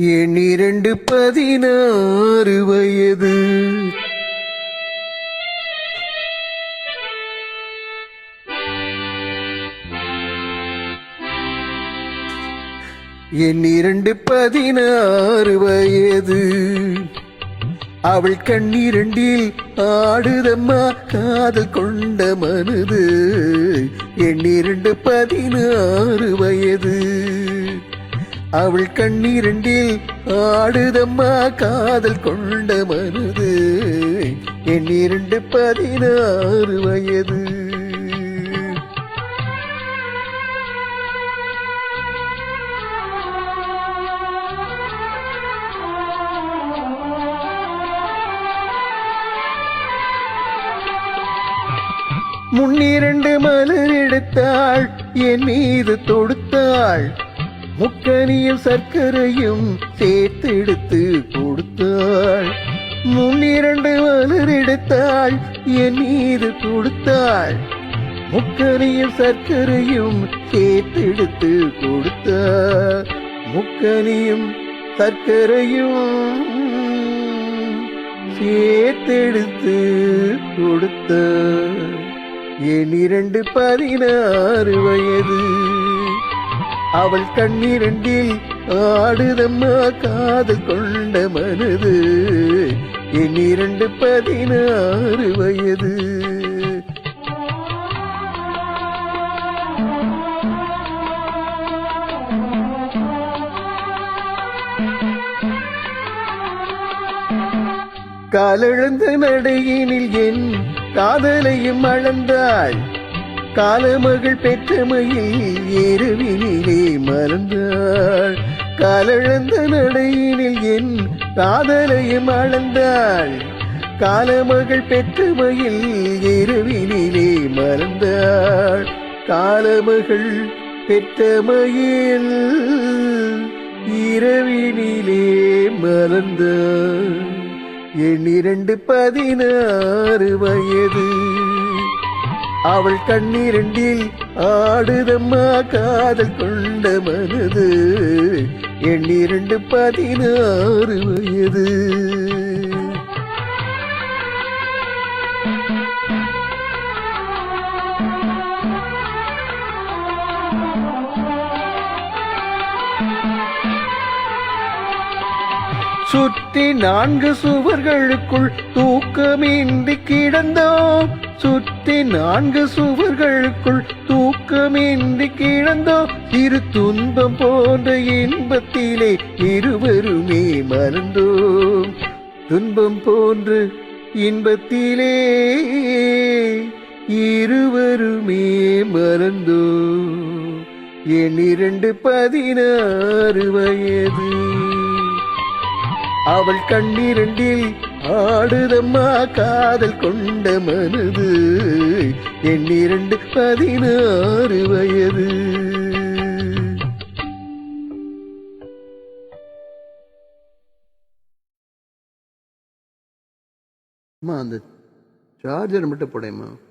எண்ணிரண்டு பதினாறு வயது. எண்ணிரண்டு பதினாறு வயது. அவள் கண்ணீரண்டில் ஆடுதம்மா காதல் கொண்ட மனது. எண்ணிரண்டு பதினாறு வயது. அவள் கண்ணீரண்டில் ஆடுதம்மா காதல் கொண்ட மனது. என் இரண்டு பதினாறு வயது. முன்னிரண்டு மலர் எடுத்தாள் என் மீது தொடுத்தாள். முக்கனியும் சர்க்கரையும் சேர்த்தெடுத்து கொடுத்தாள். முன்னிரண்டு மலர் எடுத்தாள் என் மீது கொடுத்தாள். முக்கனியும் சர்க்கரையும் சேர்த்தெடுத்து கொடுத்தாள். முக்கனியும் சர்க்கரையும் சேர்த்தெடுத்து கொடுத்த என் இரண்டு பதினாறு வயது அவள் கண்ணீரண்டில் ஆடுதம்மா காதல் கொண்ட மனது. என் இரண்டு பதினாறு வயது. காலெழுந்த நடையினில் என் காதலையும் அளந்தாள் காலமகள் பெற்றமையில் ஏறுவினிலே மறந்தாள். காலழந்த நடையினில் என் காதலையும் அளந்தாள். காலமகள் பெற்றமையில் ஏறுவினிலே மறந்தாள். காலமகள் பெற்றமையில் இரவினிலே மறந்தாள் எண்ணிரண்டு பதினாறு வயது அவள் கண்ணீரண்டில் ஆடுதம்மா காதல் கொண்ட மனது. என் பதினாறு வயது. சுற்றி நான்கு சுவர்களுக்குள் தூக்கமின்றி கிடந்தோம். சுற்றி நான்கு சுவர்களுக்குள் தூக்கமின்றி கிடந்தோம். இரு துன்பம் போன்ற இன்பத்திலே இருவருமே மறந்தோம். துன்பம் போன்று இன்பத்திலே இருவருமே மறந்தோம். என் இரண்டு பதினாறு வயது அவள் கண்ணீரண்டில் ஆடுதம்மா காதல் கொண்ட மனது. எண்ணிரண்டு பதினாறு வயது. அம்மா அந்த சார்ஜர் மட்டும் போடேம்மா.